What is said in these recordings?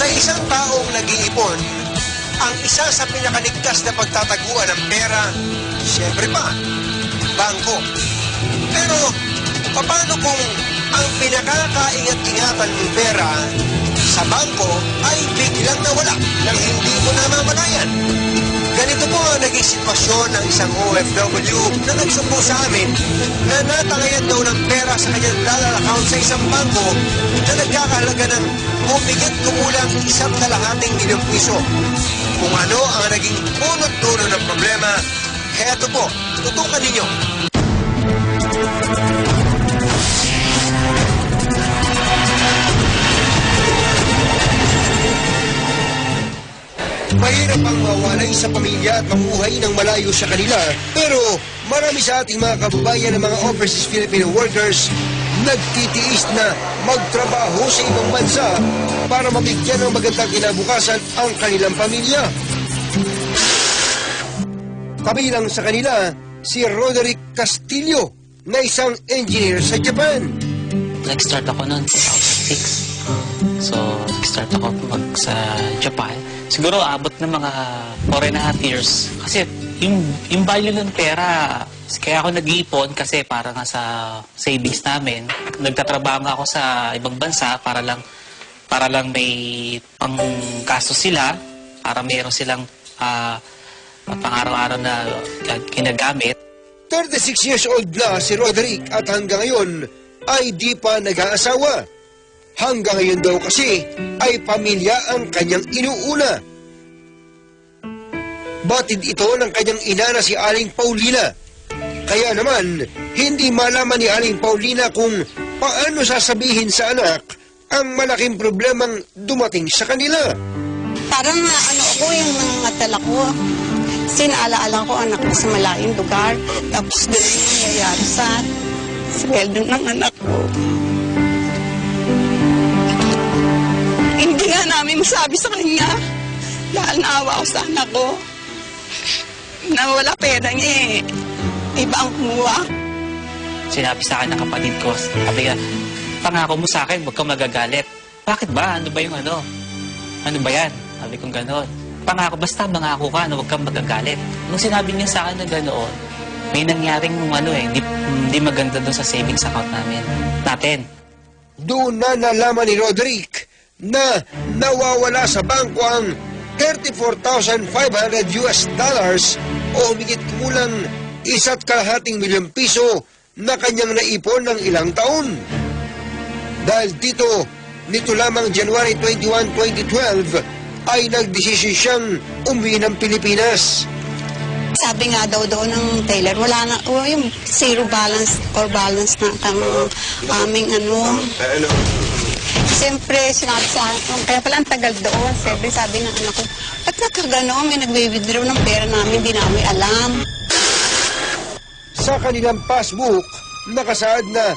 Sa isang taong nag-iipon, ang isa sa pinakaligtas na pagtataguan ng pera, siyempre pa, bangko. Pero, paano kung ang pinakakaingat-ingatan mong pera sa bangko ay biglang nawala nang hindi mo namamalayan? Ganito po ang naging sitwasyon ng isang OFW na nagsumpo sa amin na natangayan daw ng pera sa kanyang dollar account sa isang bangko na nagkakahalaga ng humigit kumulang isang kalahating milyong piso. Kung ano ang naging punot dulo ng problema, heto po, tutukan ninyo. Mahirap ang mawalay sa pamilya at mamuhay ng malayo sa kanila. Pero marami sa ating mga kababayan ng mga overseas Filipino workers nagtitiis na magtrabaho sa ibang bansa para mabigyan ng magandang kinabukasan ang kanilang pamilya. Kabilang sa kanila, si Roderick Castillo na isang engineer sa Japan. Nag-start ako noon 2006. So, nag-start ako mag sa Japan. Siguro abot ng mga 4 and a half years. Kasi yung, yung value ng pera, kaya ako nag-iipon kasi para nga sa savings namin. Nagtatrabaho nga ako sa ibang bansa para lang para lang may pang gasto sila, para meron silang ah, pang-araw-araw na ginagamit. 36 years old na si Roderick at hanggang ngayon ay di pa nag-aasawa. Hanggang ngayon daw kasi ay pamilya ang kanyang inuuna. Batid ito ng kanyang ina na si Aling Paulina. Kaya naman, hindi malaman ni Aling Paulina kung paano sasabihin sa anak ang malaking problemang dumating sa kanila. Parang ano ako yung nangangatal ako. Sinaalaala ko anak ko sa malayong lugar. Tapos doon nangyayari sa sweldo ng anak ko. Masabi sa kanya. Dahil naawa ko sa anak ko. Na wala pera niya eh. Iba ang kumuha. Sinabi sa akin ng kapatid ko, sabi ka, pangako mo sa akin, huwag kang magagalit. Bakit ba? Ano ba yung ano? Ano ba yan? Sabi kong gano'n. Pangako, basta mangako ka na huwag kang magagalit. Nung sinabi niya sa akin na ganoon, may nangyaring ano eh, hindi, hindi maganda doon sa savings account namin. Natin. Doon na nalaman ni Roderick na nawawala sa bangko ang 34,500 US dollars o humigit kumulang isa't kalahating milyong piso na kanyang naipon ng ilang taon. Dahil dito, nito lamang January 21, 2012, ay nagdesisyon siyang umuwi ng Pilipinas. Sabi nga daw doon ng tailor, wala na, o yung zero balance or balance na ang aming ano. Siyempre, sinabi sa akin, kaya pala ang tagal doon. Siyempre, sabi ng anak ko, ba't nakagano, may nagbe-withdraw ng pera namin, di namin alam. Sa kanilang passbook, nakasaad na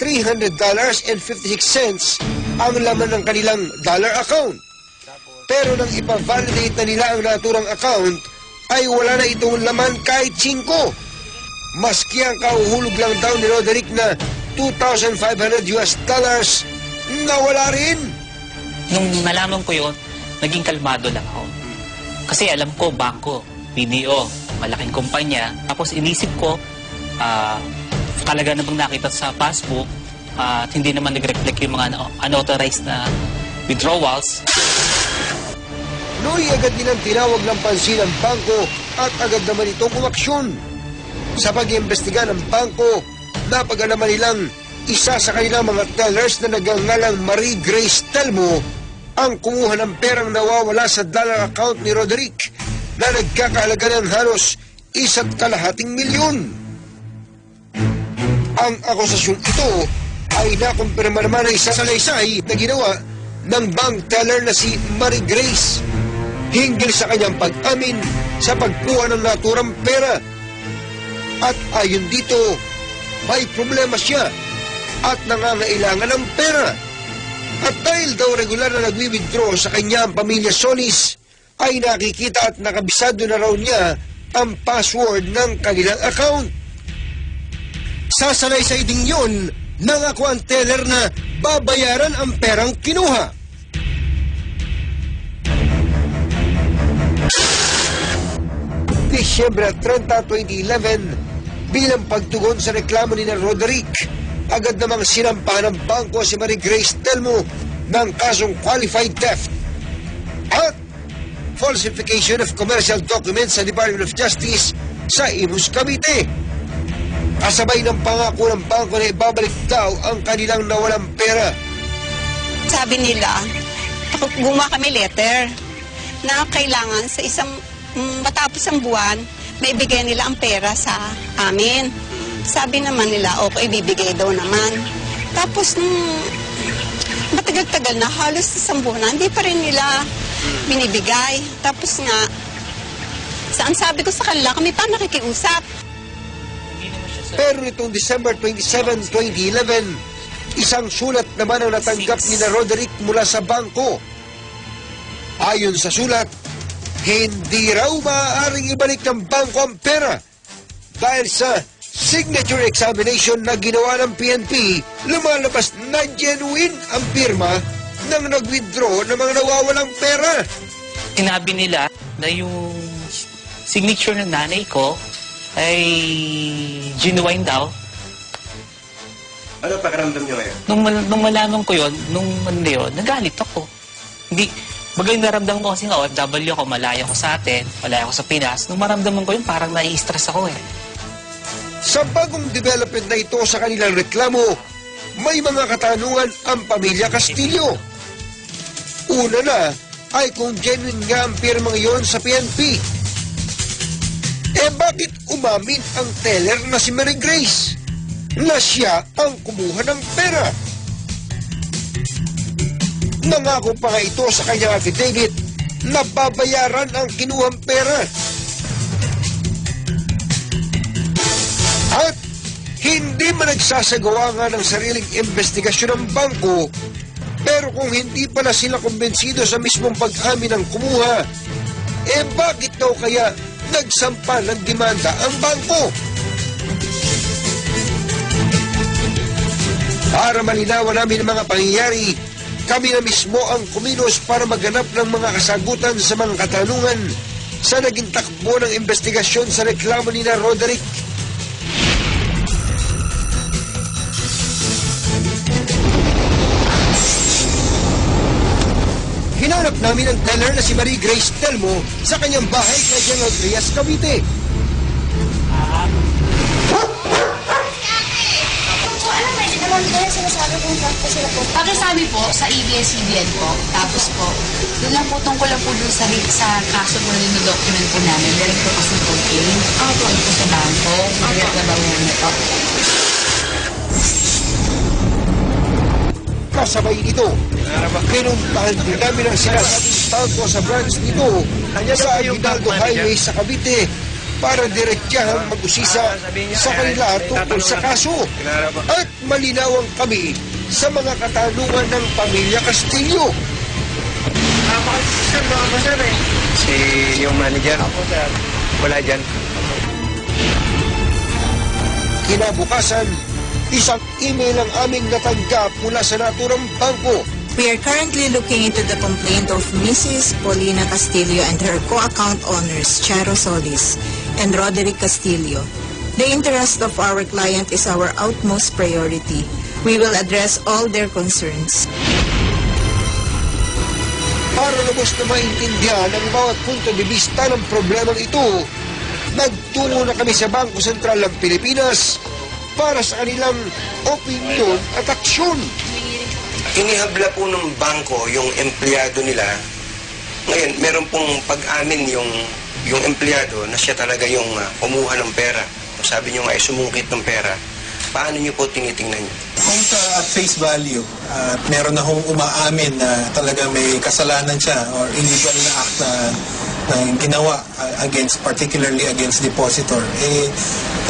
$33,300.56 ang laman ng kanilang dollar account. Pero nang ipa-validate na nila ang naturang account, ay wala na itong laman kahit 5. Maski ang kauhulog lang daw ni Roderick na 2,500 US dollars, nawala rin. Nung nalaman ko yun, naging kalmado lang ako. Kasi alam ko, bangko, BDO, malaking kumpanya. Tapos inisip ko, ah, talaga namang nakita sa passbook, ah, at hindi naman nag-reflect yung mga ano- unauthorized na withdrawals. Noy agad nilang tinawag ng pansin ang bangko at agad naman itong umaksyon. Sa pag-iimbestiga ng bangko, napag-alaman nilang isa sa kanilang mga tellers na nagangalang Marie Grace Telmo ang kumuha ng perang nawawala sa dollar account ni Roderick na nagkakahalaga ng halos isa't kalahating milyon. Ang akusasyong ito ay nakumpirma naman ng isa sa laysay na ginawa ng bank teller na si Marie Grace hinggil sa kanyang pag-amin sa pagkuha ng naturang pera. At ayon dito, may problema siya at nangangailangan ng pera. At dahil daw regular na nagwi-withdraw sa kanya ang pamilya Solis, ay nakikita at nakabisado na raw niya ang password ng kanilang account. Sasalaysay din yun nangako ang teller na babayaran ang perang kinuha. Disyembre 30, 2011, bilang pagtugon sa reklamo ni na Roderick, agad namang sinampahan ng bangko si Marie Grace Telmo ng kasong qualified theft at falsification of commercial documents sa Department of Justice sa Imus, Cavite. Kasabay ng pangako ng bangko na ibabalik daw ang kanilang nawalang pera. Sabi nila, gumawa kami letter na kailangan sa isang mm, matapos ang buwan, may bigay nila ang pera sa amin. Sabi naman nila, okay, bibigay daw naman. Tapos nung matagal-tagal na, halos isang buwan na, hindi pa rin nila binibigay. Tapos nga, saan sabi ko sa kanila, kami pa nakikiusap. Pero nitong December 27, 2011, isang sulat naman ang natanggap ni na Roderick mula sa bangko. Ayon sa sulat, hindi raw maaaring ibalik ng bangko ang pera dahil sa signature examination na ginawa ng PNP, lumalabas na genuine ang pirma ng nag-withdraw ng mga nawawalang pera. Sinabi nila na yung signature ng nanay ko ay genuine daw. Ano pakiramdam niyo ngayon? Nung, mal- nung malaman ko yon nung ano yun, nagalit ako. Hindi, bagay naramdaman ko kasi nga OFW ako, malayo ako sa atin, malayo ako sa Pinas. Nung maramdaman ko yun, parang nai-stress ako eh. Sa bagong development na ito sa kanilang reklamo, may mga katanungan ang pamilya Castillo. Una na ay kung genuine nga ang pirmang iyon sa PNP. Eh bakit umamin ang teller na si Mary Grace na siya ang kumuha ng pera? Nangako pa nga ito sa kanyang affidavit na babayaran ang kinuhang pera. At hindi man nagsasagawa nga ng sariling investigasyon ng bangko, pero kung hindi pala sila kumbensido sa mismong pag-amin ng kumuha, eh bakit daw kaya nagsampa ng demanda ang bangko? Para malinawan namin ang mga pangyayari, kami na mismo ang kumilos para maghanap ng mga kasagutan sa mga katanungan sa naging takbo ng investigasyon sa reklamo ni na Roderick Hinanap namin ang teller na si Marie Grace Telmo sa kanyang bahay kay General Trias, Cavite. So, naman po yung sinasabi kong fact po sila po? Pakisabi po sa ABS-CBN po, tapos po, doon lang po tungkol lang po doon sa, sa kaso po na document po namin, meron po kasi po claim. Opo. po sa bangko, direct na bawian na po. Kasabay nito, pinuntahan din namin ang sinasabing bangko sa branch nito. Sa Aguinaldo Highway sa Cavite para diretsyahan mag-usisa sa kanila tungkol sa kaso. At malinawan kami sa mga katanungan ng pamilya Castillo. Si yung manager? Wala dyan. Kinabukasan, isang email ang aming natanggap mula sa naturang bangko We are currently looking into the complaint of Mrs. Paulina Castillo and her co-account owners, Charo Solis and Roderick Castillo. The interest of our client is our utmost priority. We will address all their concerns. Para lubos na maintindihan ang bawat punto de vista ng problemang ito, nagtungo na kami sa Bangko Sentral ng Pilipinas para sa kanilang opinion at aksyon. Inihabla po ng bangko yung empleyado nila. Ngayon, meron pong pag-amin yung yung empleyado na siya talaga yung ah, kumuha ng pera. Sabi niyo nga, eh, sumungkit ng pera. Paano niyo po tinitingnan yun? Kung sa face value, at meron na hong umaamin na talaga may kasalanan siya or illegal na act na, na ginawa uh, against, particularly against depositor, eh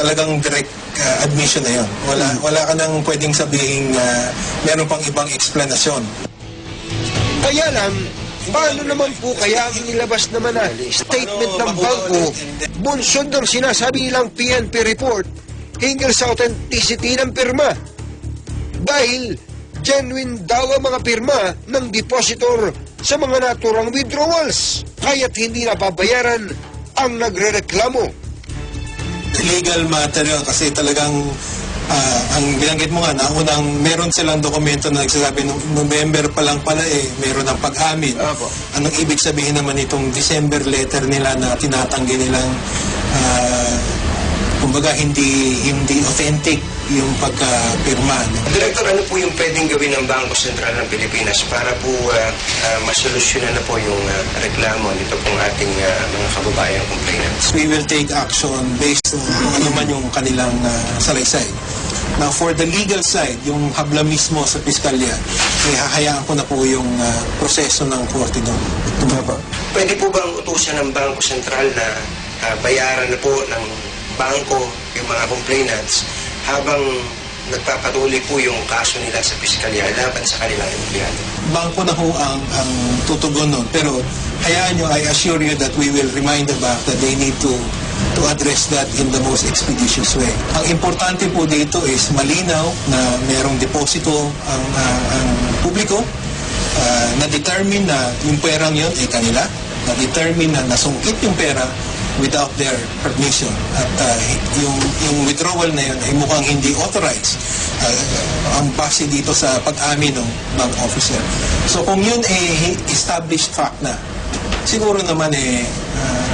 talagang direct uh, admission na yon. Wala, wala ka nang pwedeng sabihin uh, meron pang ibang explanasyon. Kaya lang, paano naman po kaya ang nilabas naman na statement ng bangko bunsod ng sinasabi nilang PNP report hinggil sa authenticity ng pirma? Dahil genuine daw ang mga pirma ng depositor sa mga naturang withdrawals, kaya't hindi nababayaran ang nagrereklamo. legal matter yun kasi talagang ah, ang binanggit mo nga na unang meron silang dokumento na nagsasabi nung November pa lang pala eh meron ng pag-amin. Opo. Anong ibig sabihin naman itong December letter nila na tinatanggi nilang ah, kumbaga hindi hindi authentic yung pagkapirma. no? Director, ano po yung pwedeng gawin ng Bangko Sentral ng Pilipinas para po uh, uh, masolusyonan na po yung uh, reklamo nito pong ating uh, mga kababayang complainants? we will take action based on kung ano man yung kanilang uh, salaysay. Now, for the legal side, yung habla mismo sa piskalya, eh, hahayaan ko na po yung uh, proseso ng korte doon. Tumaba. Pwede po bang utusan ng Bangko Sentral na uh, bayaran na po ng bangko yung mga complainants habang nagpapatuloy po yung kaso nila sa piskalya laban sa kanilang empleyado? Bangko na ho ang, ang tutugon nun. Pero hayaan nyo, I assure you that we will remind the bank that they need to to address that in the most expeditious way. Ang importante po dito is malinaw na merong deposito ang, ah, ang publiko ah, na-determine na yung perang yun ay kanila, na-determine na nasungkit yung pera without their permission. At ah, yung, yung withdrawal na yun ay mukhang hindi authorized ah, ang base dito sa pag-amin ng bank officer. So kung yun ay established fact na, siguro naman eh ah,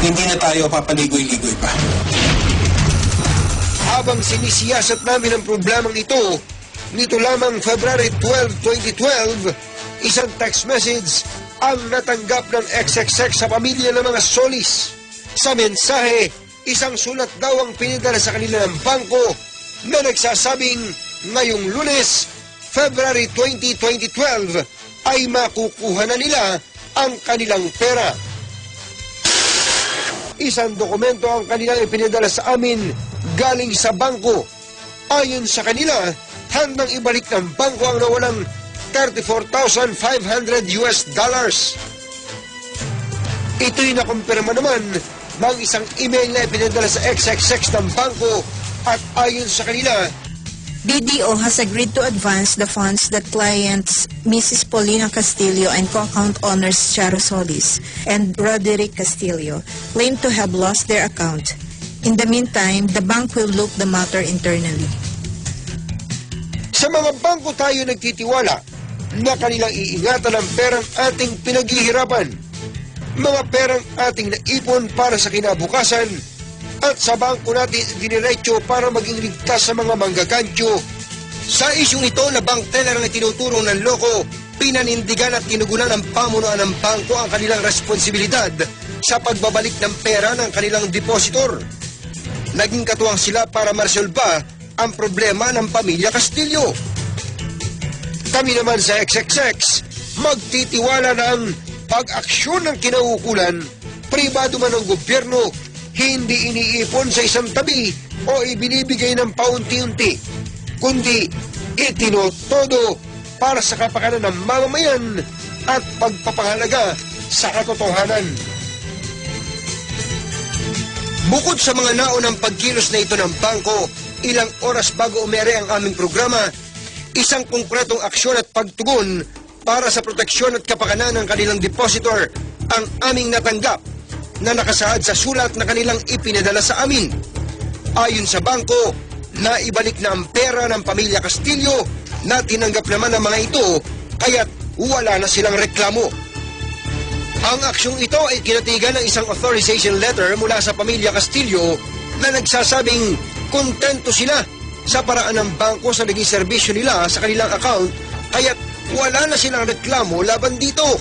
hindi na tayo papaligoy-ligoy pa. Habang sinisiyasat namin ang problemang ito, nito lamang February 12, 2012, isang text message ang natanggap ng XXX sa pamilya ng mga solis. Sa mensahe, isang sulat daw ang pinidala sa kanila ng bangko na nagsasabing ngayong lunes, February 20, 2012, ay makukuha na nila ang kanilang pera. Isang dokumento ang kanilang ipinadala sa amin galing sa bangko. Ayon sa kanila, handang ibalik ng bangko ang nawalang 34,500 US dollars. Ito'y nakumpirma naman ng isang email na ipinadala sa XXX ng bangko at ayon sa kanila, BDO has agreed to advance the funds that clients Mrs. Paulina Castillo and co-account owners Charo Solis and Roderick Castillo claim to have lost their account. In the meantime, the bank will look the matter internally. Sa mga bangko tayo nagtitiwala na kanilang iingatan ang perang ating pinaghihirapan, mga perang ating naipon para sa kinabukasan, at sa bangko natin diniretso para maging ligtas sa mga manggagantyo. Sa isyong ito na bank teller na tinuturo ng loko, pinanindigan at tinugunan ng pamunuan ng bangko ang kanilang responsibilidad sa pagbabalik ng pera ng kanilang depositor. Naging katuwang sila para maresolba ang problema ng pamilya Castillo. Kami naman sa XXX, magtitiwala ang pag-aksyon ng kinaukulan, pribado man ng gobyerno, hindi iniipon sa isang tabi o ibinibigay ng paunti-unti, kundi itinotodo para sa kapakanan ng mamamayan at pagpapahalaga sa katotohanan. Bukod sa mga naunang pagkilos na ito ng bangko, ilang oras bago umere ang aming programa, isang konkretong aksyon at pagtugon para sa proteksyon at kapakanan ng kanilang depositor ang aming natanggap na nakasaad sa sulat na kanilang ipinadala sa amin. Ayon sa bangko, naibalik na ang pera ng pamilya Castillo na tinanggap naman ng mga ito kaya't wala na silang reklamo. Ang aksyong ito ay kinatigan ng isang authorization letter mula sa pamilya Castillo na nagsasabing kontento sila sa paraan ng bangko sa naging serbisyo nila sa kanilang account kaya't wala na silang reklamo laban dito.